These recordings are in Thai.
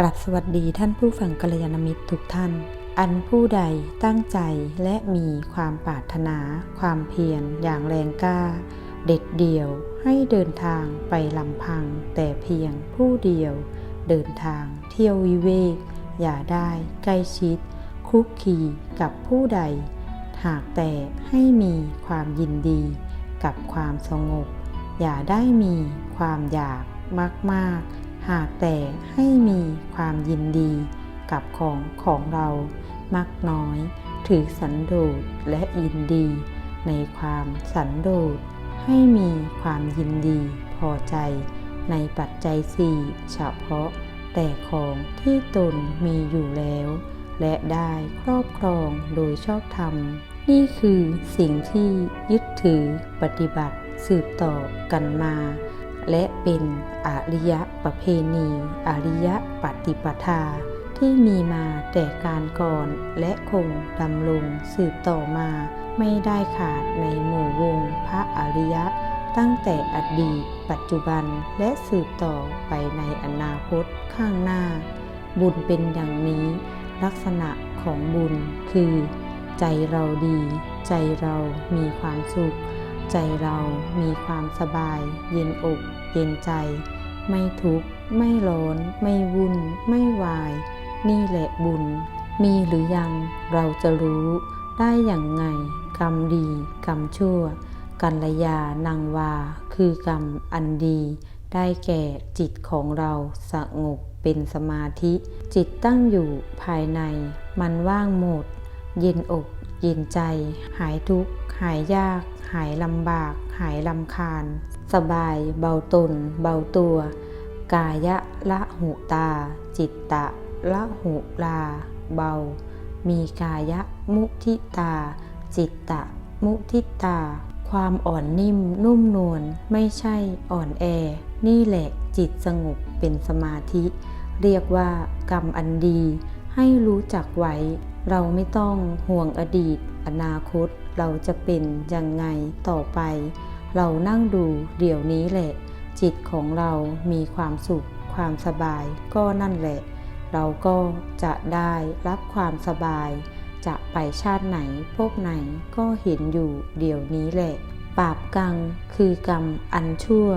กลับสวัสดีท่านผู้ฟังกัลยาณมิตรทุกท่าน อันผู้ใดตั้งใจและมีความปรารถนา ความเพียรอย่างแรงกล้า เด็ดเดี่ยวให้เดินทางไปลำพัง แต่เพียงผู้เดียว เดินทางเที่ยววิเวก อย่าได้ใกล้ชิด คุกคีกับผู้ใด หากแต่ให้มีความยินดี กับความสงบ อย่าได้มีความอยากมากๆ หากแต่ให้มีความยินดีกับของของเรามักน้อย ถือสันโดษและยินดี ในความสันโดษให้มีความยินดีพอใจ ในปัจจัยสี่เฉพาะ แต่ของที่ตนมีอยู่แล้ว และได้ครอบครองโดยชอบธรรม นี่คือสิ่งที่ยึดถือปฏิบัติสืบต่อกันมา และเป็นอริยประเพณี อริยปฏิปทา ที่มีมาแต่การก่อนและคงดำรงสืบต่อมาไม่ได้ขาดในหมู่วงพระอริยะ ตั้งแต่อดีต ปัจจุบันและสืบต่อไปในอนาคตข้างหน้า บุญเป็นอย่างนี้ ลักษณะของบุญคือ ใจเราดี ใจเรามีความสุข ใจเรามีความสบายเย็นอก เย็นใจ ไม่ทุกข์ ไม่ร้อน ไม่วุ่น ไม่วาย นี่แหละบุญ มีหรือยังเราจะรู้ได้อย่างไง กรรมดี กรรมชั่ว กัลยาณังวา คือกรรมอันดี ได้แก่จิตของเราสงบเป็นสมาธิ จิตตั้งอยู่ภายใน มันว่างหมด เย็นอก เย็นใจ หายทุกข์ หายยาก หายลำบาก หายลำคาญ สบาย เบาตน เบาตัว กายะละหุตา จิตตะละหุลา เบา มีกายะมุทิตา จิตตะ มุทิตา ความอ่อนนิ่มนุ่มนวลไม่ใช่อ่อนแอ นี่แหละจิตสงบเป็นสมาธิ เรียกว่ากรรมอันดี ให้รู้จักไว้ เราไม่ต้องห่วงอดีต อนาคต เราจะเป็นยังไงต่อไป เรานั่งดูเดี๋ยวนี้แหละ จิตของเรามีความสุข ความสบายก็นั่นแหละ เราก็จะได้รับความสบาย จะไปชาติไหนพบไหนก็เห็นอยู่เดี๋ยวนี้แหละบาปกังคือกรรมอันชั่ว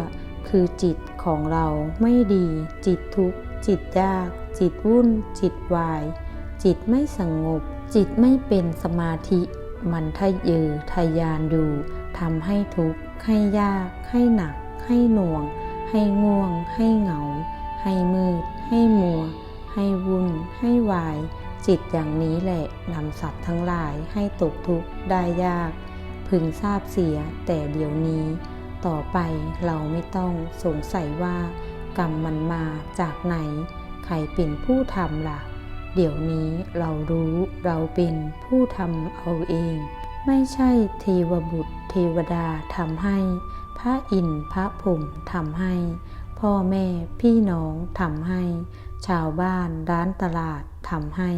คือจิตของเราไม่ดี จิตทุกข์ จิตยาก จิตวุ่น จิตวาย จิตไม่สงบ จิตไม่เป็นสมาธิ มันทะเยอทะยานอยู่ทำให้ทุกข์ให้ยาก ให้หนัก ให้หน่วง ให้ง่วง ให้เหงา ให้มืด ให้มัว ให้วุ่น ให้วาย จิตอย่างนี้แหละนำสัตว์ทั้งหลายให้ตกทุกข์ได้ยาก พึงทราบเสียแต่เดี๋ยวนี้ ต่อไปเราไม่ต้องสงสัยว่ากรรมมันมาจากไหน ใครเป็นผู้ทำล่ะ เดี๋ยวนี้เรารู้เราเป็นผู้ทำเอาเอง ไม่ใช่เทวบุตรเทวดาทำให้ พระอินทร์พระพรหมทำให้ พ่อแม่พี่น้องทำให้ ชาวบ้านร้านตลาดทำให้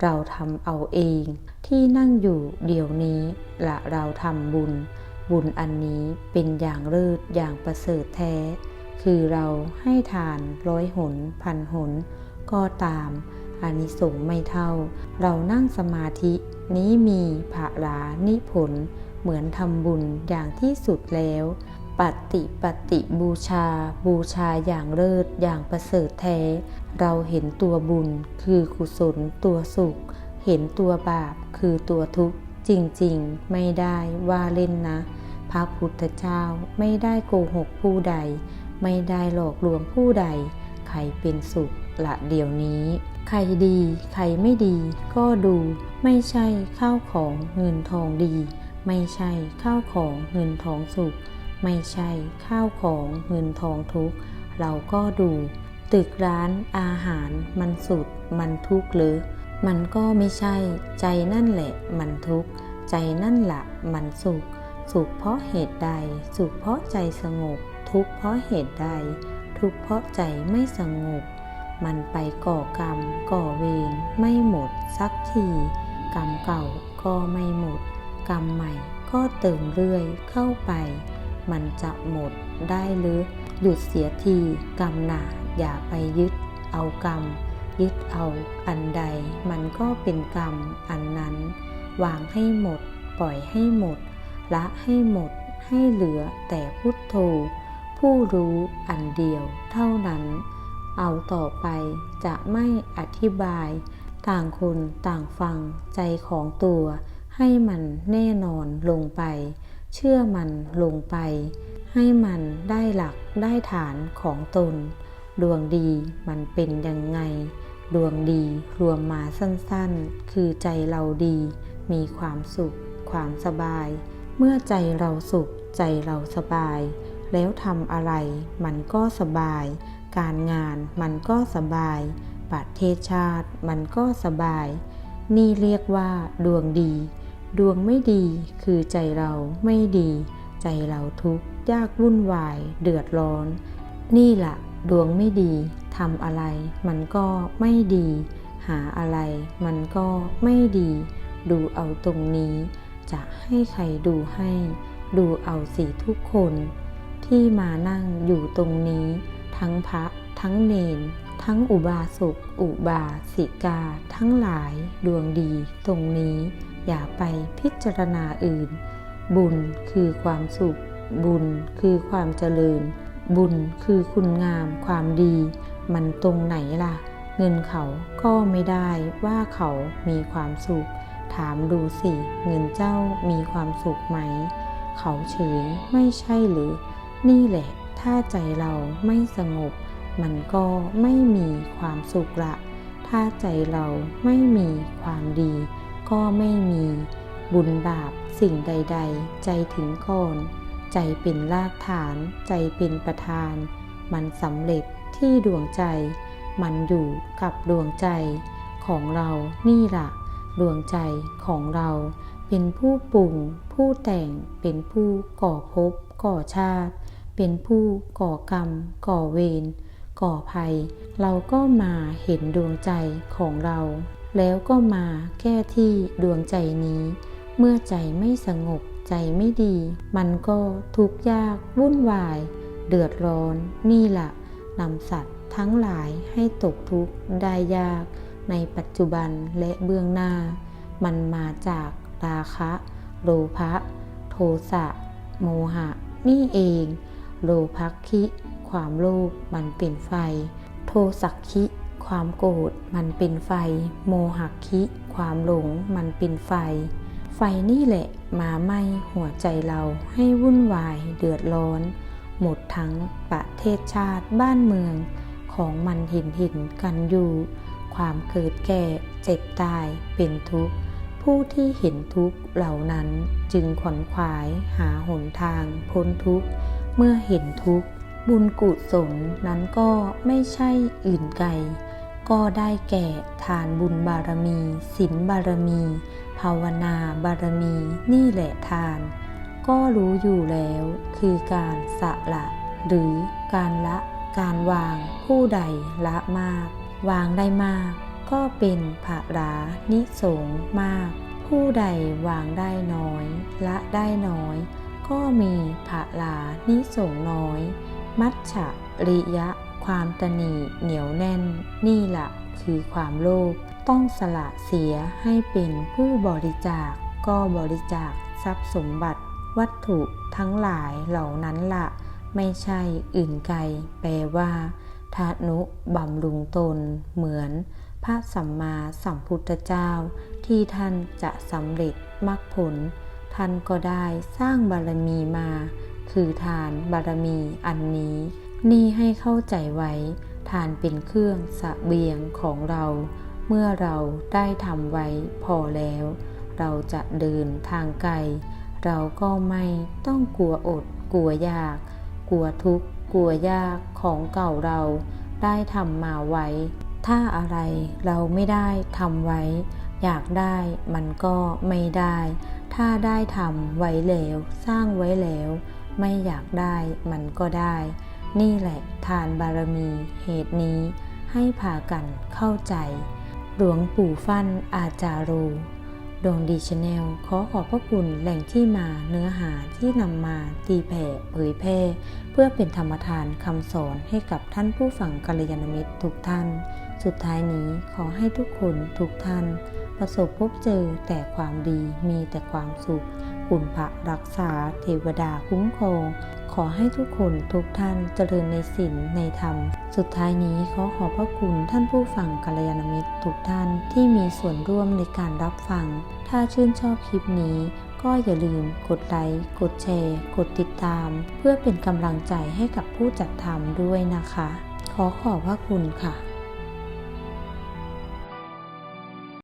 เราทำเอาเอง ที่นั่งอยู่เดี๋ยวนี้ละเราทำบุญ บุญอันนี้เป็นอย่างเลิศอย่างประเสริฐแท้ คือเราให้ทานร้อยหนพันหนก็ตาม อานิสงส์ไม่เท่า เรานั่งสมาธินี้มีภาลานิผล เหมือนทำบุญอย่างที่สุดแล้ว ปฏิปฏิบูชา บูชาอย่างเลิศอย่างประเสริฐแท้ เราเห็นตัวบุญคือกุศลตัวสุข เห็นตัวบาปคือตัวทุกข์จริงๆ ไม่ได้ว่าเล่นนะ พระพุทธเจ้าไม่ได้โกหกผู้ใด ไม่ได้หลอกลวงผู้ใด รเป็นสุขละเดี๋ยวนี้ ใครดีใครไม่ดีก็ดูไม่ใช่ข้าวของเงินทองดี ไม่ใช่ข้าวของเงินทองสุข ไม่ใช่ข้าวของเงินทองทุกเราก็ดู ตึกร้านอาหารมันสุดมันทุกหรือ มันก็ไม่ใช่ใจนั่นแหละมันทุกข์ใจนั่นละมันสุข สุขเพราะเหตุใด สุขเพราะใจสงบ ทุกข์เพราะเหตุใด ทุกข์เพราะใจไม่สงบ มันไปก่อกรรม ก่อเวรไม่หมดสักที กรรมเก่าก็ไม่หมด กรรมใหม่ก็เติมเรื่อยเข้าไป มันจะหมดได้หรือ หยุดเสียทีกรรมหนาอย่าไปยึดเอากรรม ยึดเอาอันใด มันก็เป็นกรรมอันนั้น วางให้หมด ปล่อยให้หมด ละให้หมดให้เหลือแต่พุทโธ ผู้รู้อันเดียวเท่านั้น เอาต่อไปจะไม่อธิบาย ต่างคนต่างฟังใจของตัว ให้มันแน่นอนลงไป เชื่อมันลงไป ให้มันได้หลักได้ฐานของตน ดวงดีมันเป็นยังไง ดวงดีรวมมาสั้นๆ คือใจเราดี มีความสุข ความสบาย เมื่อใจเราสุขใจเราสบาย แล้วทำอะไร มันก็สบาย การงานมันก็สบาย ประเทศชาติมันก็สบาย นี่เรียกว่า ดวงดี ดวงไม่ดีคือใจเราไม่ดี ใจเราทุกข์ยากวุ่นวาย เดือดร้อน นี่แหละดวงไม่ดีทำอะไร มันก็ไม่ดี หาอะไร มันก็ไม่ดี ดูเอาตรงนี้ จะให้ใครดูให้ ดูเอาสิทุกคน ที่มานั่งอยู่ตรงนี้ ทั้งพระ ทั้งเนน ทั้งอุบาสกอุบาสิกา ทั้งหลายดวงดี ตรงนี้ อย่าไปพิจารณาอื่น บุญคือความสุข บุญคือความเจริญ บุญคือคุณงามความดี มันตรงไหนล่ะ เงินเขาก็ไม่ได้ว่าเขามีความสุข ถามดูสิ เงินเจ้ามีความสุขไหม เขาเฉยไม่ใช่หรือ นี่แหละ ถ้าใจเราไม่สงบ มันก็ไม่มีความสุขละ ถ้าใจเราไม่มีความดี ก็ไม่มีบุญบาปสิ่งใด ๆ ใจถึงก่อน ใจเป็นรากฐาน ใจเป็นประธาน มันสำเร็จที่ดวงใจ มันอยู่กับดวงใจของเรานี่ละดวงใจของเรา เป็นผู้ปรุง ผู้แต่งเป็นผู้ก่อภพก่อชาติ เป็นผู้ก่อกรรม ก่อเวรก่อภัย เราก็มาเห็นดวงใจของเรา แล้วก็มาแก้ที่ดวงใจนี้ เมื่อใจไม่สงบใจไม่ดี มันก็ทุกข์ยากวุ่นวาย เดือดร้อนนี่แหละนำสัตว์ทั้งหลายให้ตกทุกข์ได้ยาก ในปัจจุบันและเบื้องหน้า มันมาจากราคะ โลภะ โทสะ โมหะ นี่เอง โลภะคิ ความโลภมันเป็นไฟ โทสักคิ ความโกรธมันเป็นไฟ โมหะคิ ความหลงมันเป็นไฟ ไฟนี่แหละมาไหม้หัวใจเราให้วุ่นวายเดือดร้อน หมดทั้งประเทศชาติบ้านเมือง ของมันเห็นเห็นกันอยู่ ความเกิดแก่เจ็บตายเป็นทุกข์ผู้ที่เห็นทุกข์เหล่านั้นจึงขวนขวายหาหนทางพ้นทุกข์ เมื่อเห็นทุกข์ บุญกุศลนั้นก็ไม่ใช่อื่นไกล ก็ได้แก่ทานบุญบารมีศีลบารมี ภาวนาบารมีนี่แหละทาน ก็รู้อยู่แล้วคือการสละ หรือการละการวางผู้ใดละมาก วางได้มาก ก็เป็นภารานิสงมาก ผู้ใดวางได้น้อย ละได้น้อย ก็มีภารานิสงน้อย มัจฉะริยะ ความตนีเหนียวแน่น นี่แหละคือความโลภต้องสละเสียให้เป็นผู้บริจาคก็บริจาคทรัพย์สมบัติวัตถุทั้งหลายเหล่านั้นละไม่ใช่อื่นไกลแปลว่าทานุบำรุงตน เหมือน พระสัมมาสัมพุทธเจ้า ที่ท่านจะสำเร็จมรรคผล ท่านก็ได้สร้างบารมีมา คือทานบารมีอันนี้ นี่ให้เข้าใจไว้ ทานเป็นเครื่องสะเบียงของเรา เมื่อเราได้ทำไว้พอแล้ว เราจะเดินทางไกล เราก็ไม่ต้องกลัวอด กลัวยาก กลัวทุกข์ กลัวยากของเก่าเรา ได้ทำมาไว้ ถ้าอะไรเราไม่ได้ทำไว้ อยากได้มันก็ไม่ได้ ถ้าได้ทำไว้แล้ว สร้างไว้แล้ว ไม่อยากได้มันก็ได้ นี่แหละทานบารมีเหตุนี้ ให้พากันเข้าใจ หลวงปู่ฟั่นอาจาโรดวงดีชาแนลขอขอบพระคุณแหล่งที่มาเนื้อหาที่นำมาตีแผ่เผยแพร่เพื่อเป็นธรรมทานคำสอนให้กับท่านผู้ฟังกัลยาณมิตรทุกท่าน สุดท้ายนี้ขอให้ทุกคนทุกท่าน ประสบพบเจอแต่ความดีมีแต่ความสุขคุณพระรักษาเทวดาคุ้มครอง ขอให้ทุกคนทุกท่านเจริญในศีลในธรรม สุดท้ายนี้ขอขอบพระคุณท่านผู้ฟังกัลยาณมิตรทุกท่านที่มีส่วนร่วมในการรับฟัง ถ้าชื่นชอบคลิปนี้ ก็อย่าลืมกดไลค์กดแชร์ กดติดตาม เพื่อเป็นกำลังใจให้กับผู้จัดทำด้วยนะคะ ขอขอบพระคุณค่ะ